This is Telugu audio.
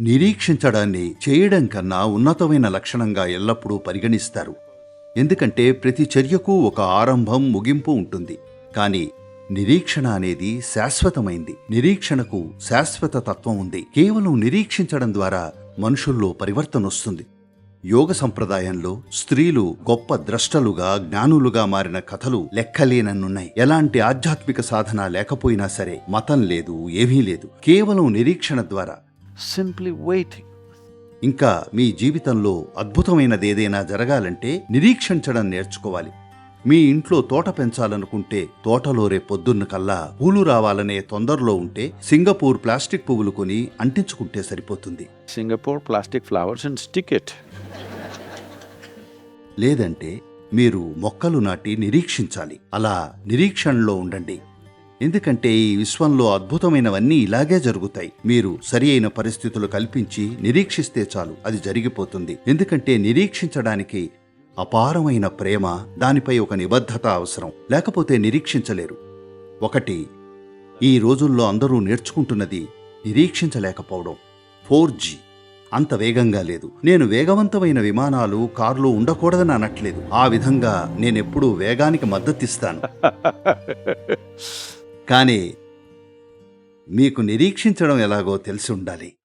నిరీక్షించడాన్ని చేయడం కన్నా ఉన్నతమైన లక్షణంగా ఎల్లప్పుడూ పరిగణిస్తారు. ఎందుకంటే ప్రతి చర్యకు ఒక ఆరంభం ముగింపు ఉంటుంది. కానీ నిరీక్షణ అనేది శాశ్వతమైంది. నిరీక్షణకు శాశ్వత తత్వం ఉంది. కేవలం నిరీక్షించడం ద్వారా మనుషుల్లో పరివర్తన వస్తుంది. యోగ సంప్రదాయంలో స్త్రీలు గొప్ప ద్రష్టలుగా జ్ఞానులుగా మారిన కథలు లెక్కలేనన్నున్నాయి. ఎలాంటి ఆధ్యాత్మిక సాధన లేకపోయినా సరే మతం లేదు ఏమీ లేదు. కేవలం నిరీక్షణ ద్వారా simply waiting. ఇంకా మీ జీవితంలో అద్భుతమైనదేదైనా జరగాలంటే నిరీక్షించడం నేర్చుకోవాలి మీ ఇంట్లో తోట పెంచాలనుకుంటే తోటలో రేపొద్దున్న కల్లా పూలు రావాలనే తొందరలో ఉంటే సింగపూర్ ప్లాస్టిక్ పువ్వులు కొని అంటించుకుంటే సరిపోతుంది plastic flowers and stick it. లేదంటే మీరు మొక్కలు నాటి నిరీక్షించాలి అలా నిరీక్షణలో ఉండండి ఎందుకంటే ఈ విశ్వంలో అద్భుతమైనవన్నీ ఇలాగే జరుగుతాయి. మీరు సరి అయిన పరిస్థితులు కల్పించి నిరీక్షిస్తే చాలు అది జరిగిపోతుంది. ఎందుకంటే నిరీక్షించడానికి అపారమైన ప్రేమ దానిపై ఒక నిబద్ధత అవసరం. లేకపోతే నిరీక్షించలేరు. ఒకటి ఈ రోజుల్లో అందరూ నేర్చుకుంటున్నది నిరీక్షించలేకపోవడం. ఫోర్ జీ అంత వేగంగా లేదు. నేను వేగవంతమైన విమానాలు కార్లు ఉండకూడదని అనట్లేదు. ఆ విధంగా నేనెప్పుడూ వేగానికి మద్దతిస్తాను. కానీ మీకు నిరీక్షించడం ఎలాగో తెలిసి ఉండాలి.